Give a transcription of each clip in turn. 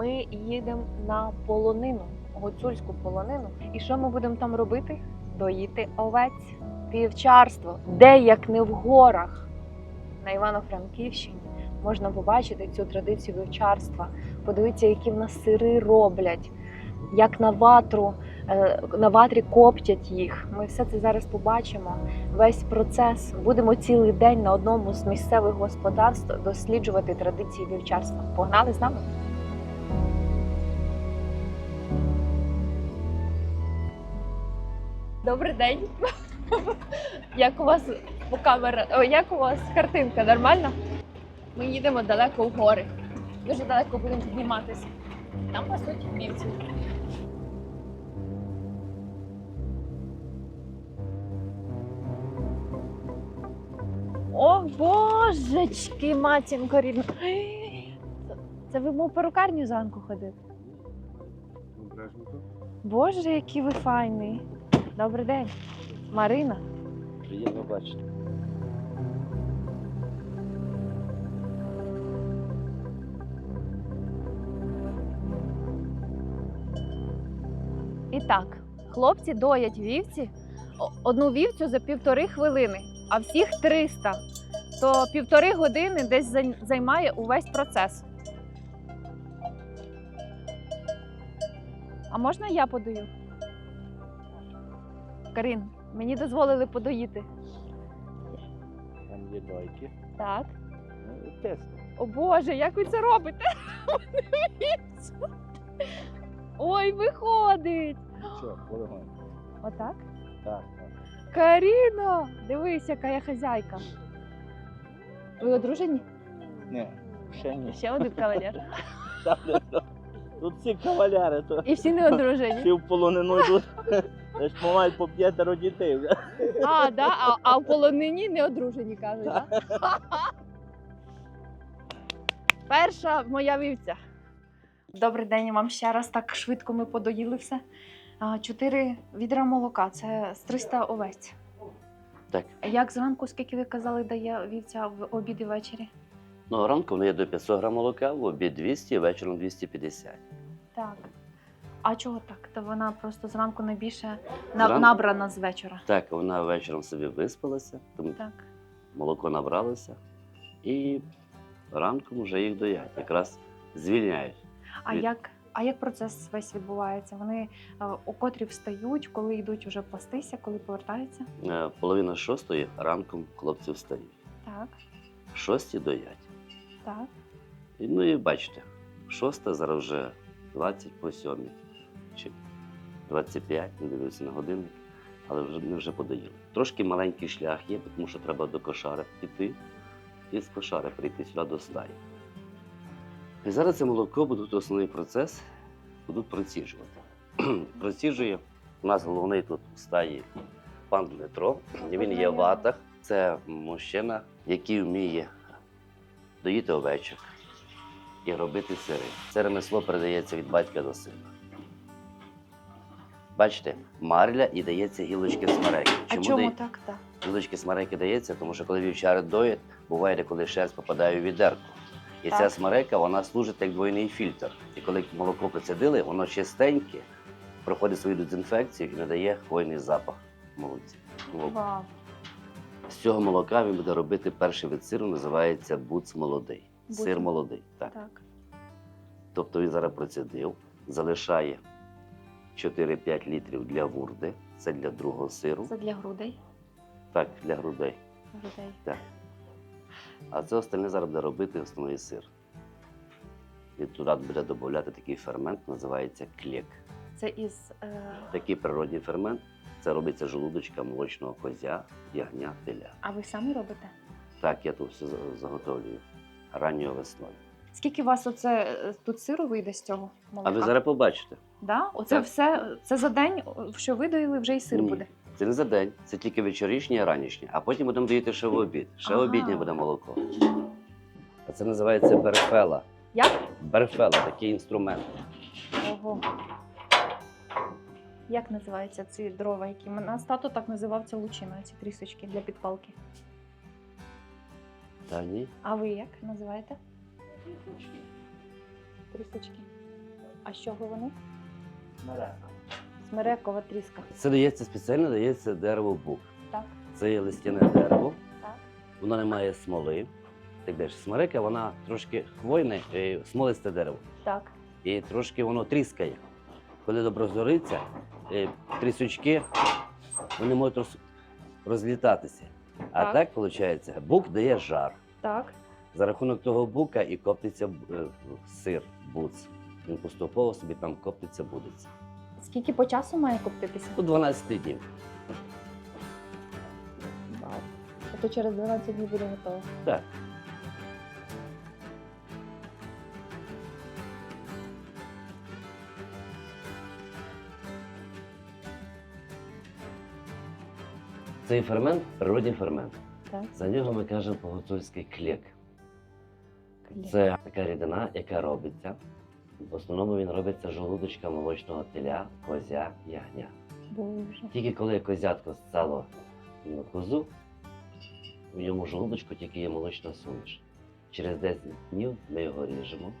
Ми їдемо на полонину, гуцульську полонину. І що ми будемо там робити? Доїти овець. Вівчарство, де як не в горах на Івано-Франківщині можна побачити цю традицію вівчарства, подивитися, які в нас сири роблять, як на ватру, е, на ватрі коптять їх. Ми все це зараз побачимо. Весь процес будемо цілий день на одному з місцевих господарств досліджувати традиції вівчарства. Погнали з нами? Добрий день. Як у вас по камера? О, як у вас картинка? Нормально? Ми їдемо далеко в гори. Дуже далеко будемо підніматися. Там пасуть вівці. О, божечки, матінко рідна. Це ви мов перукарню зранку? Обережненько. Боже, який ви файний. Добрий день. Марина. Приємно бачити. І так, хлопці доять вівці одну вівцю за півтори хвилини, а всіх 300. То півтори години десь займає увесь процес. А можна я подаю? Карін, мені дозволили подоїти. Там є дойки. Так. Ну, тест. О Боже, як ви це робите? Ой, виходить. Що, полегонько. Отак? Так, так. Каріна! Дивись, яка я хазяйка. Ви одружені? Ні, ще ні. Ще один кавалер. Тут всі каваляри, то І всі не одружені. всі в полонину йдуть. Десь мають по п'ятеро дітей вже. А, да? а, а в полонині не одружені, кажуть, так? Перша моя вівця. Добрий день вам ще раз. Так швидко ми подоїли все. А, Чотири відра молока це з 300 овець. Так. Як зранку, скільки ви казали, дає вівця в обід і ввечері? Ну, ранку в неї до 500 грам молока, в обід 200, вечором 250. Так. А чого так? То вона просто зранку найбільше Зранку? набрана з вечора. Так, вона вечором собі виспалася, тому Так. молоко набралося, і ранком вже їх доять, якраз звільняють. А Від- як, а як процес весь відбувається? Вони е, у котрі встають, коли йдуть уже пастися, коли повертаються? Е, Половина шостої ранком хлопці встають. Так, В шостій доять. так. І, ну і бачите, шоста зараз вже 20 по сьомій, чи 25, не дивлюся на годинник, але вже, ми вже подоїли. Трошки маленький шлях є, тому що треба до кошари піти і з кошари прийти сюди до стаї. І зараз це молоко будуть основний процес, будуть проціжувати. Проціжує у нас головний тут в стаї пан Дмитро. Він є в ватах. Це мужчина, який вміє доїти овечок і робити сири. Це ремесло передається від батька до сина. Бачите, марля і дається гілочки смереки. А чому дає- так? так? гілочки смереки дається? Тому що коли вівчари доять, буває, коли шерсть попадає у відерку. І Так. ця смерека вона служить як двойний фільтр. І коли молоко процедили, воно чистеньке, проходить свою дезінфекцію і надає хвойний запах молоці. Вау. З цього молока він буде робити перший вид сиру, називається буц молодий. Буц. Сир молодий. Так. Так. Тобто він зараз процедив, залишає 4-5 літрів для вурди, це для другого сиру, Це для грудей. так, для грудей. грудей. Так. А це остальне зараз буде робити основний сир. І туди буде додати такий фермент, називається клік. Це із е... Такий природний фермент. Це робиться желудочка молочного козя, ягня, теля. А ви самі робите? Так, я тут все заготовлюю ранньою весною. Скільки у вас оце е, тут сиру вийде з цього молока? А ви зараз побачите. Да? Оце Так. все це за день, що видоїли, вже і сир Ні. буде. Це не за день, це тільки вечорішнє і ранішнє, а потім будемо доїти ще в обід. Ще Ага. обіднє буде молоко. А це називається берфела. Як? Берфела такий інструмент. Ого. Як називаються ці дрова, які мене нас тато так називав це лучина, ці трісочки для підпалки. Та ні. А ви як називаєте? Трісочки. А з чого вони? Смерекова тріска. Це дається спеціально дається дерево бук. Так. Це є листяне дерево, Так. воно не має смоли. Так далі. Смерека, вона трошки хвойне, е, смолисте дерево. Так. І трошки воно тріскає. Коли добре зориться, е, трісючки вони можуть роз- розлітатися. А Так. так, виходить, бук дає жар. Так. За рахунок того бука і коптиться е, сир, буц. Він поступово собі там коптиться, будеться. Скільки по часу має коптитися? До 12 днів. Вау. А то через 12 днів буде готово. Так. Цей фермент природній фермент. Так. За нього ми кажемо по-гуцульськи клік. Це така рідина, яка робиться. В основному він робиться жолудочка молочного теля, козя, ягня. Боже. Тільки коли козятко стало на козу, в йому жолудочку тільки є молочна суміш. Через 10 днів ми його ріжемо,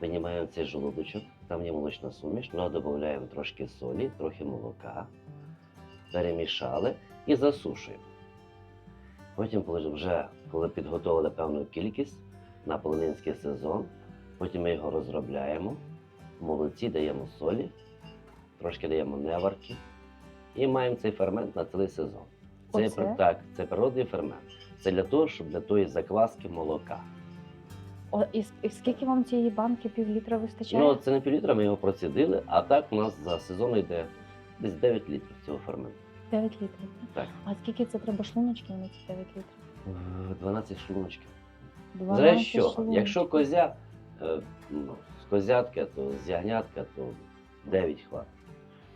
винімаємо цей жолудочок, там є молочна суміш, ну, додаємо трошки солі, трохи молока, перемішали і засушуємо. Потім, коли вже коли підготовили певну кількість на полонинський сезон, потім ми його розробляємо, в молоці даємо солі, трошки даємо неварки, і маємо цей фермент на цілий сезон. Це, Оце? так, це природний фермент. Це для того, щоб для тої закваски молока. О, і, і скільки вам цієї банки пів літра вистачає? Ну, це не півлітра, ми його процідили, а так у нас за сезон йде десь 9 літрів цього ферменту. 9 літрів. Так. А скільки це треба шлуночків на ці 9 літрів? Е, 12 шлуночків. 12 За що? шлуночків. Якщо козя е, ну, з козятка, то з ягнятка, то 9 хватить.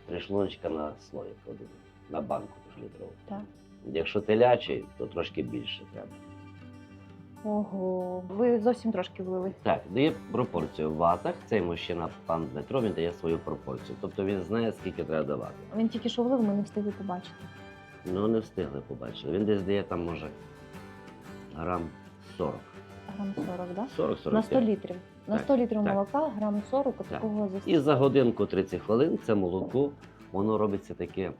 Три шлуночка на слоїк один, на банку літрову. Так. Якщо телячий, то трошки більше треба. Ого, ви зовсім трошки влили. Так, дає пропорцію в ватах. Цей мужчина, пан Дмитро, він дає свою пропорцію. Тобто він знає, скільки треба давати. Він тільки що влив, ми не встигли побачити. Ну, не встигли побачити. Він десь дає там, може, грам 40. Грам 40, так? 40 Да? На 100 літрів. На Так, 100 літрів так. молока, грам 40 такого І за годинку 30 хвилин це молоко, воно робиться таке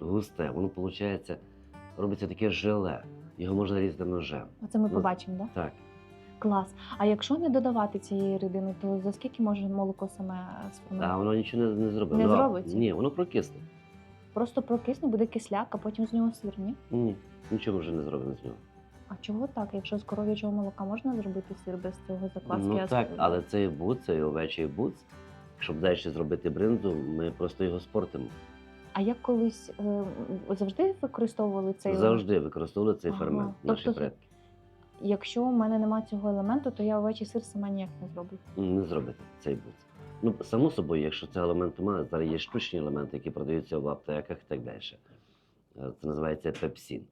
густе. Воно, виходить, робиться таке желе. Його можна різати ножем. Оце ми Ну, побачимо, так? Да? Так. Клас. А якщо не додавати цієї рідини, то за скільки може молоко саме А сформувати? воно нічого не, не зробить. Не Ну, а- зробиться? Ні, воно прокисне. Просто прокисне, буде кисляк, а потім з нього сир, ні? Ні, нічого вже не зробимо з нього. А чого так? Якщо з коров'ячого молока можна зробити сир без цього закваски? Ну так, але цей буц, цей овечий буц, щоб далі зробити бринзу, ми просто його спортимо. А як колись е, завжди використовували цей Завжди використовували цей Ага. фермент, наші Тобто предки. Якщо в мене немає цього елементу, то я овечий сир сама ніяк не зроблю. Не зробити цей буц. Ну, само собою, якщо цього елементу немає, зараз є штучні елементи, які продаються в аптеках і так далі. Е, Це називається пепсин.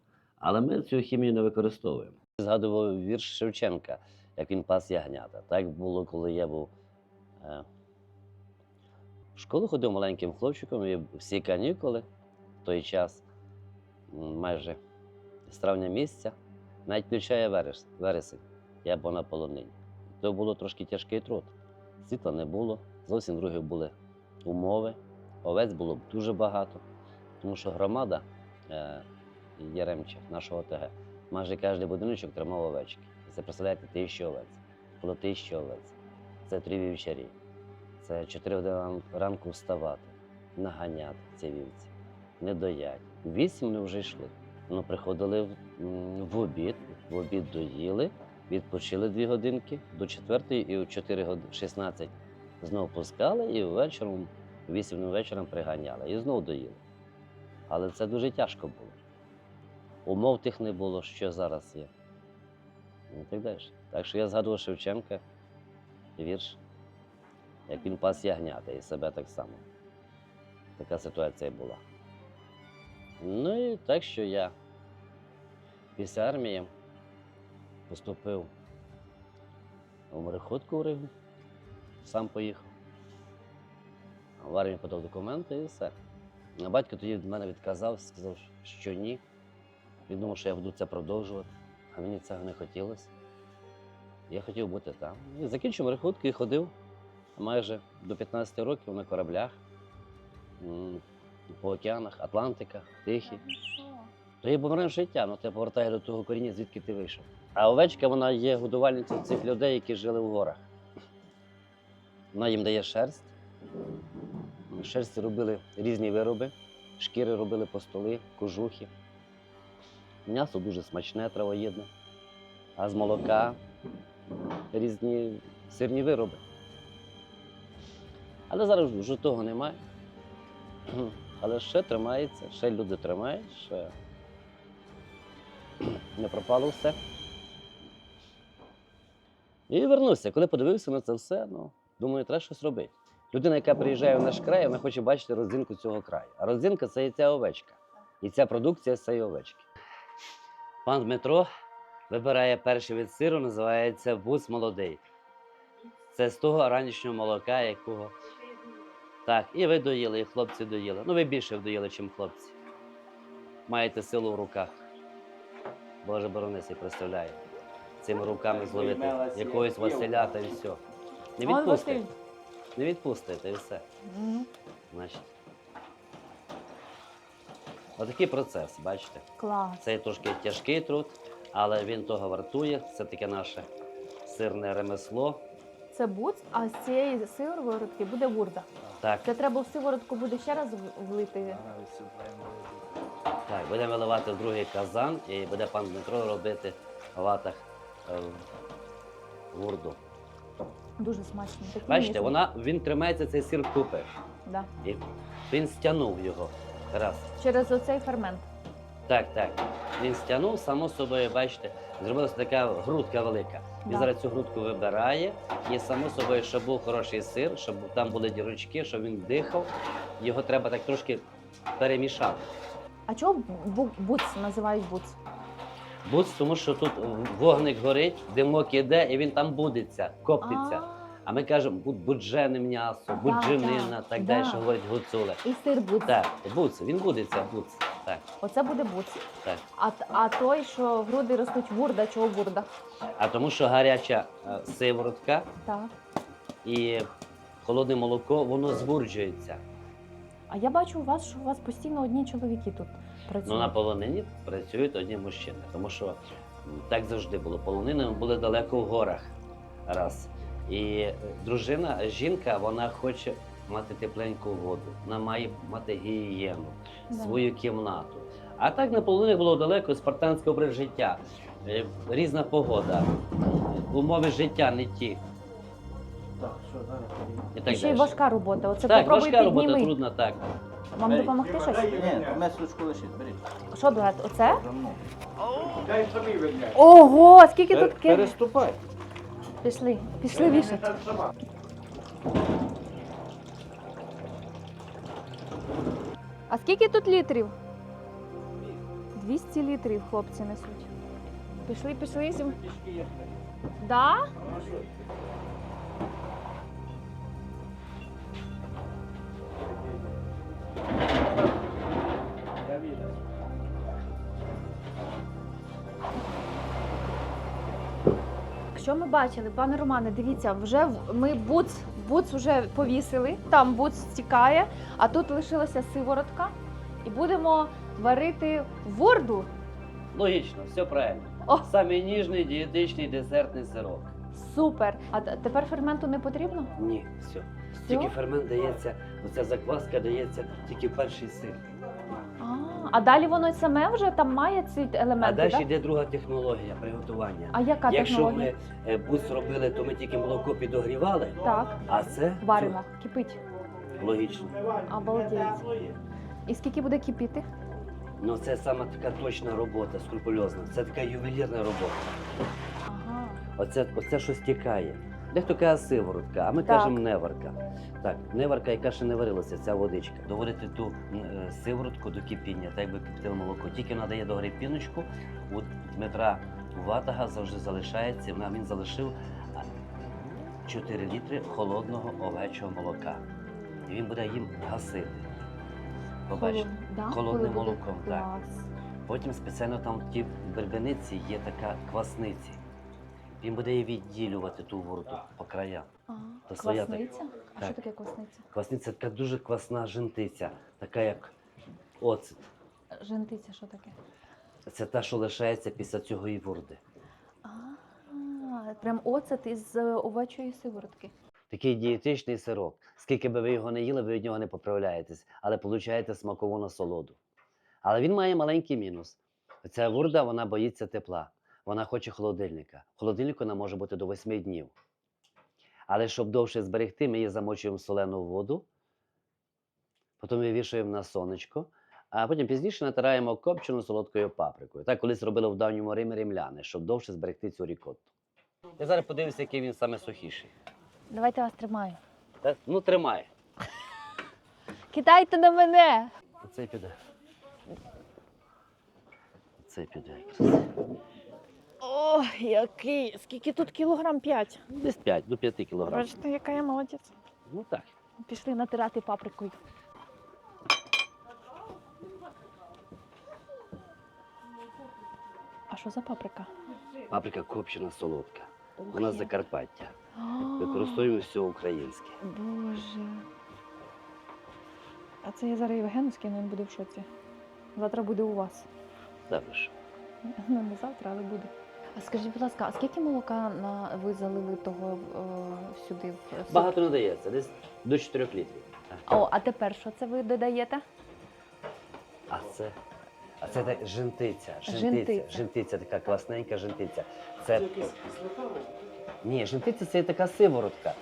Але ми цю хімію не використовуємо. Згадував вірш Шевченка, як він пас ягнята. Так було, коли я був е, в школу ходив маленьким хлопчиком, і всі канікули в той час, майже з травня місяця, навіть включає верес- вересень, я був на полонині. То було трошки тяжкий труд. Світла не було, зовсім другі були умови. Овець було дуже багато, тому що громада е, Яремче, нашого ОТГ, майже кожен будиночок тримав овечки. Це представляєте, тисячі овець. Було тисячі овець. Це три вівчарі. Це 4 години ранку вставати, наганяти ці вівці, не доять. Вісім ми вже йшли. Ну, приходили в, в обід, в обід доїли, відпочили дві годинки до четвертої і о 4 години 16 знову пускали і ввечері, вісім вечором приганяли і знову доїли. Але це дуже тяжко було. Умов тих не було, що зараз є. І так далі. Так що я згадував Шевченка вірш, як він пас ягнята і себе так само. Така ситуація була. Ну і так що я після армії поступив у мореходку в Ригу, сам поїхав. В армії подав документи і все. А батько тоді від мене відказав, сказав, що ні. Він думав, що я буду це продовжувати, а мені цього не хотілося. Я хотів бути там. І закінчив мореходку і ходив майже до 15 років на кораблях по океанах, Атлантика, Тихий. То є бумеранг життя, ну тебе повертає до того коріння, звідки ти вийшов. А овечка вона є годувальницею цих людей, які жили в горах. Вона їм дає шерсть. Шерсті робили різні вироби, шкіри робили по столи, кожухи. М'ясо дуже смачне, травоїдне, а з молока різні сирні вироби. Але зараз вже того немає. Але ще тримається, ще люди тримають, ще не пропало все. І вернувся. Коли подивився на це все, ну, думаю, треба щось робити. Людина, яка приїжджає в наш край, вона хоче бачити родзинку цього краю. А родзинка це і ця овечка. І ця продукція з цієї овечки. Пан Дмитро вибирає перший вид сиру, називається бус молодий. Це з того ранішнього молока, якого. Так, і ви доїли, і хлопці доїли. Ну, ви більше доїли, ніж хлопці. Маєте силу в руках. Боже борони собі представляє. Цими руками зловити якогось Василя та і все. Не. Василь. Не відпустите і все. Значить. Отакий процес, бачите. Клас. Це трошки тяжкий труд, але він того вартує. Це таке наше сирне ремесло. Це буц, а з цієї сиворотки буде бурда. Так, Це треба в сиворотку буде ще раз влити. так, будемо виливати в другий казан і буде пан Дмитро робити в ватах е, гурду. Дуже смачно. Такий Бачите, вона, він тримається цей сир купи. Да. І він стягнув його. Раз. Через оцей фермент. Так, так. Він стягнув, само собою, бачите, зробилася така грудка велика. Він Да. зараз цю грудку вибирає, і само собою, щоб був хороший сир, щоб там були дірочки, щоб він дихав. Його треба так трошки перемішати. А чого бу- буц називають буц? Буц, тому що тут вогник горить, димок іде, і він там будеться, коптиться. А ми кажемо бу- буджене м'ясо, будженина, так, так да. далі, говорить гуцули. І сир буц. Так, буц, він будеться, буц. Так, Оце буде буц. так. А, а той, що груди ростуть бурда, чого бурда? А тому що гаряча е, сиворотка Так. і холодне молоко, воно збурджується. А я бачу у вас, що у вас постійно одні чоловіки тут працюють. Ну на полонині працюють одні мужчини, тому що м, так завжди було. Полонини були далеко в горах. Раз. І дружина, жінка, вона хоче мати тепленьку воду, вона має мати гігієну, свою кімнату. А так на полонині було далеко спартанське образ життя, е, різна погода, умови життя не ті. І І так ще й далі. важка робота. Оце Так, попробуй важка робота, підніми. трудна, так. Вам допомогти щось? Ні, месочку лишіть, беріть. Що, брат, оце? Ого, скільки тут ки... Переступай. Пішли, пішли вішати. А скільки тут літрів? 200 літрів хлопці несуть. Пішли, пішли. Да? Що ми бачили, пане Романе, дивіться, вже ми буц, буц вже повісили, там буц стікає, а тут лишилася сиворотка. І будемо варити ворду. Логічно, все правильно. О! Самий ніжний дієтичний десертний сирок. Супер. А тепер ферменту не потрібно? Ні, все. Тільки фермент дається, оця закваска дається тільки перший сир. А, далі воно саме вже там має ці елементи. А далі так? йде друга технологія приготування. А яка Якщо технологія? ми е, буц робили, то ми тільки молоко підогрівали, Так, а це варимо, кипить. логічно. Обалдеть. І скільки буде кипіти? Ну це саме така точна робота, скрупульозна. Це така ювелірна робота. Ага. Оце, оце що стікає. Дехто каже сиворотка, а ми Так. кажемо неварка. Так, неварка, яка ще не варилася, ця водичка. Доводити ту е, сиворотку до кипіння, так якби кипітило молоко. Тільки надає до гри піночку. У Дмитра Ватага завжди залишається. а Він залишив 4 літри холодного овечого молока. І він буде їм гасити. Побачите. Холод- да? Холодним буде? молоком, так. Потім спеціально там в тій бербениці є така квасниці. Він буде її відділювати ту воду по краям. А. То своя так. Квасниця? А Так. що таке квасниця? Квасниця така дуже квасна жентиця, така як оцет. Жентиця, що таке? Це та, що лишається після цього івурди. А, прям оцет із е, овечої сиворотки. Такий дієтичний сирок. Скільки би ви його не їли, ви від нього не поправляєтесь, але получаєте смакову насолоду. Але він має маленький мінус. Ця вурда вона боїться тепла. Вона хоче холодильника. В холодильнику вона може бути до 8 днів. Але щоб довше зберегти, ми її замочуємо в солену воду, потім вивішуємо на сонечко, а потім пізніше натираємо копчену солодкою паприкою. Так колись робили в давньому Римі римляни, щоб довше зберегти цю рікотту. Я зараз подивлюся, який він саме сухіший. Давайте вас тримаю. Та, ну, тримай. Кидайте на мене! Оцей піде. Оцей піде якраз. О, який! Скільки тут кілограм п'ять? Десь 5 до 5 кілограмів. Бачите, яка я молодець. Ну так. Пішли натирати паприкою. А що за паприка? Паприка копчена солодка. Ух Вона з. Закарпаття. А, Використовуємо все українське. Боже. А це я зараз Євгену скину, він буде в шоці. Завтра буде у вас. Ж. Ну, не завтра, але буде. А скажіть, будь ласка, а скільки молока на ви залили того е, сюди в суп? Багато не дається, десь до 4 літрів. О, а тепер що це ви додаєте? А це. А це так жентиця, жентиця, Жентиця. жентиця, така класненька жентиця. Це ні, жентиця це така сиворотка.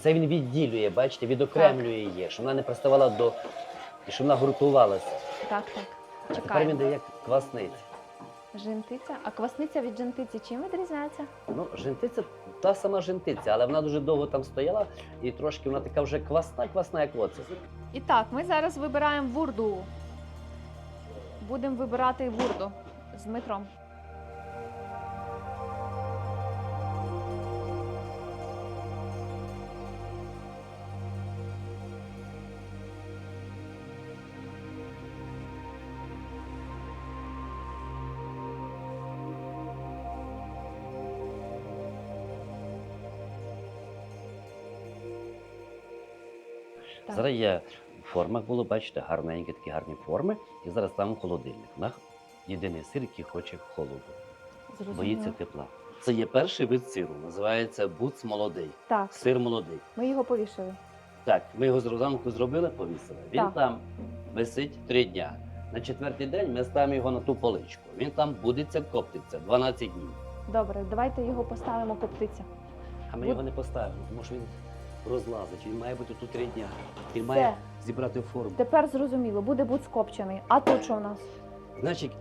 Це він відділює, бачите, відокремлює її, щоб вона не приставала до. і щоб вона гуртувалася. Так, так. А тепер Чекаємо. він дає квасницю. Жентиця. А квасниця від жентиці чим відрізняється? Ну, жентиця та сама жентиця, але вона дуже довго там стояла і трошки вона така вже квасна, квасна, як оцет. І так, ми зараз вибираємо вурду. Будемо вибирати вурду з Дмитром. Є в формах було, бачите, гарненькі такі гарні форми. І зараз в холодильник. На єдиний сир, який хоче холоду. Зрозуміло. Боїться тепла. Це є перший вид сиру, називається буц молодий. Так, Сир молодий. ми його повішали. Так, ми його зранку зробили, повісили. Він Так. там висить три дня. На четвертий день ми ставимо його на ту поличку. Він там будеться, коптиться 12 днів. Добре, давайте його поставимо коптиця. А ми От. його не поставимо, тому що він розлазить. Він має бути тут три дня. Він Все. має зібрати форму. Тепер зрозуміло, буде будь скопчений. А тут що в нас? Значить,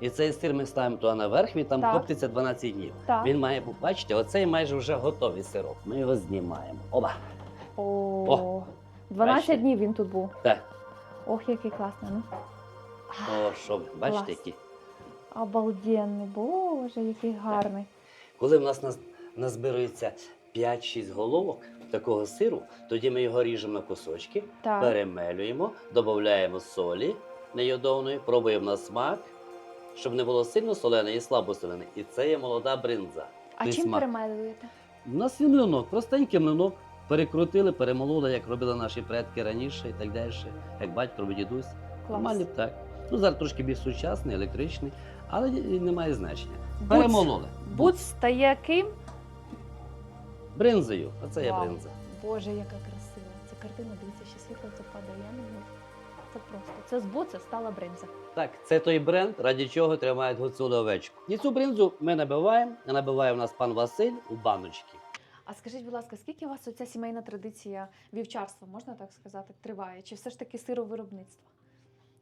і цей сир ми ставимо туди наверх, він там Так. коптиться 12 днів. Так. Він має, бачите, оцей майже вже готовий сироп. Ми його знімаємо. Оба. О, О, 12 бачите? днів він тут був. Так. Ох, який класний. Ну. О, що ви, бачите, Клас. які. Обалденний, боже, який гарний. Коли в нас наз- назбирується 5-6 головок такого сиру, тоді ми його ріжемо на кусочки, Так. перемелюємо, додаємо солі нейодовної, пробуємо на смак, щоб не було сильно солене і слабо солене. І це є молода бринза. А той чим смак. перемелюєте? У нас є млинок, простенький млинок. Перекрутили, перемололи, як робили наші предки раніше і так далі, як батько робить дідусь. Нормальний так. Ну зараз трошки більш сучасний, електричний, але і не має значення. Перемололи. Буц стає ким? Бринзою. Оце є Вау. бринза. Боже, яка красива. Це картина, дивіться, ще світло це падає. Я не можу. Це просто. Це з буца стала бринза. Так, це той бренд, раді чого тримають гуцулу овечку. І цю бринзу ми набиваємо, набиває у нас пан Василь у баночки. А скажіть, будь ласка, скільки у вас оця сімейна традиція вівчарства, можна так сказати, триває? Чи все ж таки сировиробництво?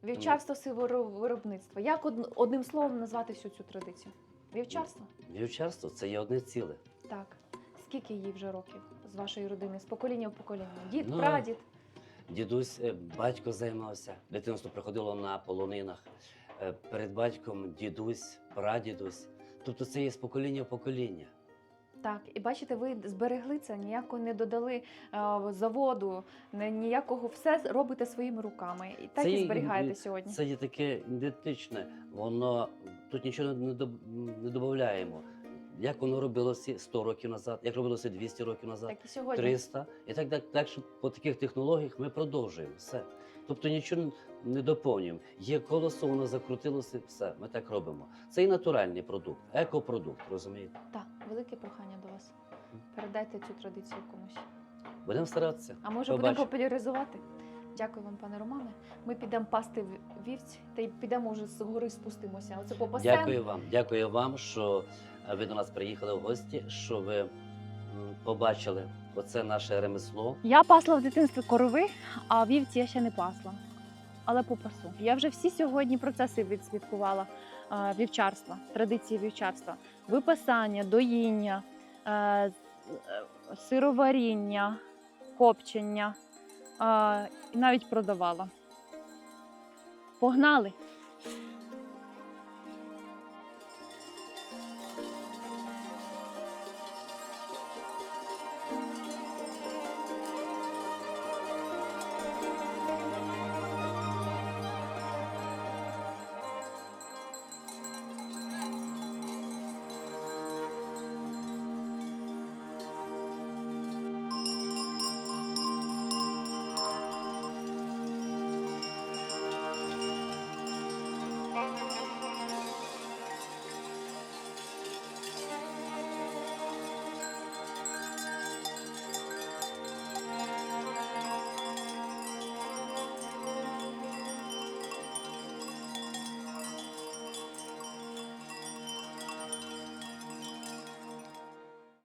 Вівчарство, сировиробництво. Як од- одним словом назвати всю цю традицію? Вівчарство? Вівчарство це є одне ціле. Так. Скільки їй вже років з вашої родини, з покоління в покоління? Дід, Ну, прадід? Дідусь, е, батько займався, дитинство приходило на полонинах. Е, Перед батьком дідусь, прадідусь. Тобто це є з покоління в покоління. Так, і бачите, ви зберегли це, ніякого не додали е, заводу, не, ніякого все робите своїми руками. І так Це і є- зберігаєте сьогодні. Це є таке ідентичне, воно тут нічого не додаємо. Як воно робилося 100 років назад, як робилося 200 років назад, Так і сьогодні. 300. І так, так, так, що по таких технологіях ми продовжуємо все. Тобто нічого не доповнюємо. Є колесо, воно закрутилося, все, ми так робимо. Це і натуральний продукт, екопродукт, розумієте? Так, велике прохання до вас. Передайте цю традицію комусь. Будемо старатися. А може Побачимо. будемо популяризувати? Дякую вам, пане Романе. Ми підемо пасти в- вівць та й підемо вже з гори спустимося. Оце попасемо. Дякую вам. Дякую вам, що е, ви до нас приїхали в гості, що ви побачили оце наше ремесло. Я пасла в дитинстві корови, а вівці я ще не пасла. Але попасу. Я вже всі сьогодні процеси відслідкувала е, вівчарства, традиції вівчарства, випасання, доїння, е, сироваріння, копчення е, і навіть продавала. Погнали!